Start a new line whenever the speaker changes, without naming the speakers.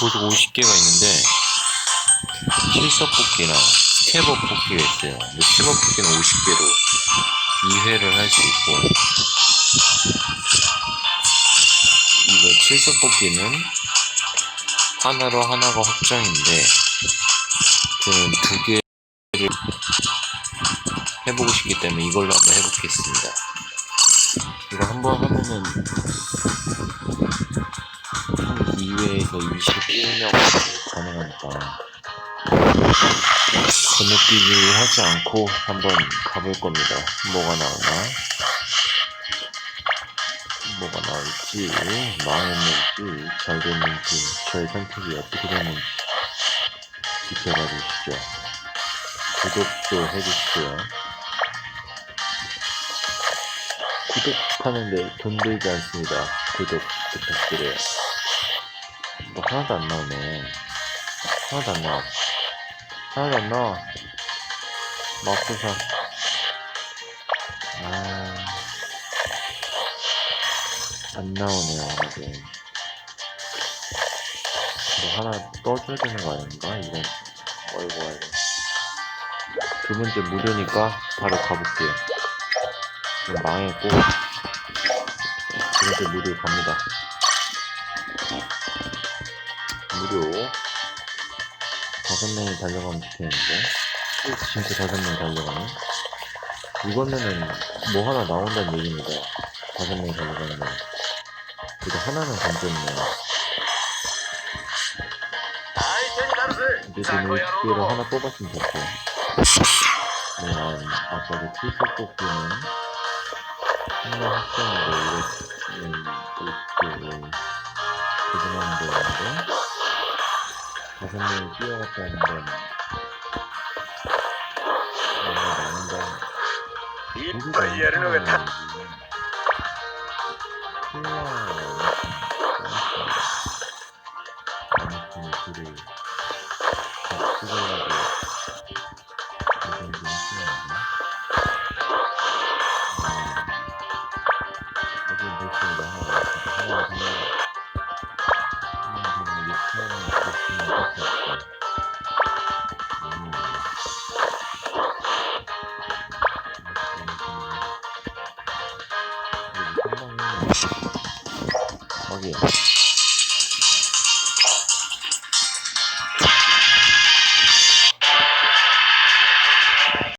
보석 50개가 있는데 실석 뽑기랑 스텝업 뽑기가 있어요. 근데 스텝업 뽑기는 50개로 2회를 할 수 있고 이거 칠석 뽑기는 하나로 하나가 확정인데 저는 두 개를 해보고 싶기 때문에 이걸로 한번 해보겠습니다. 이거 한번 하면은 2회에서 21명 가능하니까 건너뛰기 하지 않고 한번 가볼 겁니다. 뭐가 나오나? 뭐가 나올지, 망했는지, 잘 됐는지, 저의 선택이 어떻게 됐는지 지켜봐 주시죠. 구독도 해주시고요. 구독하는데 돈 들지 않습니다. 구독 부탁드려요. 뭐 하나도 안 나오네. 하나도 안 나와. 하나도 안 나와. 맙소사. 아. 안 나오네요, 하나도. 뭐 하나 떠줘야 되는 거 아닌가? 이건. 어이구, 어이구. 두 번째 무료니까 바로 가볼게요. 망했고. 두 번째 무료 갑니다. 무료. 다섯 명이 달려가면 좋겠는데. 진짜 다섯 명이 달려가면. 이거면은 뭐 하나 나온다는 얘기입니다. 다섯 명이 달려가는 거. 그래도 하나는 건졌네요. 이제 좀 50개로 하나 뽑았으면 좋고. 네, 아까도 칠석 뽑기는 한명 확정으로 이렇게,
คนเลยเที่ยวกันบน이빨 예를 왜 탔? 隐藏任务，
老铁。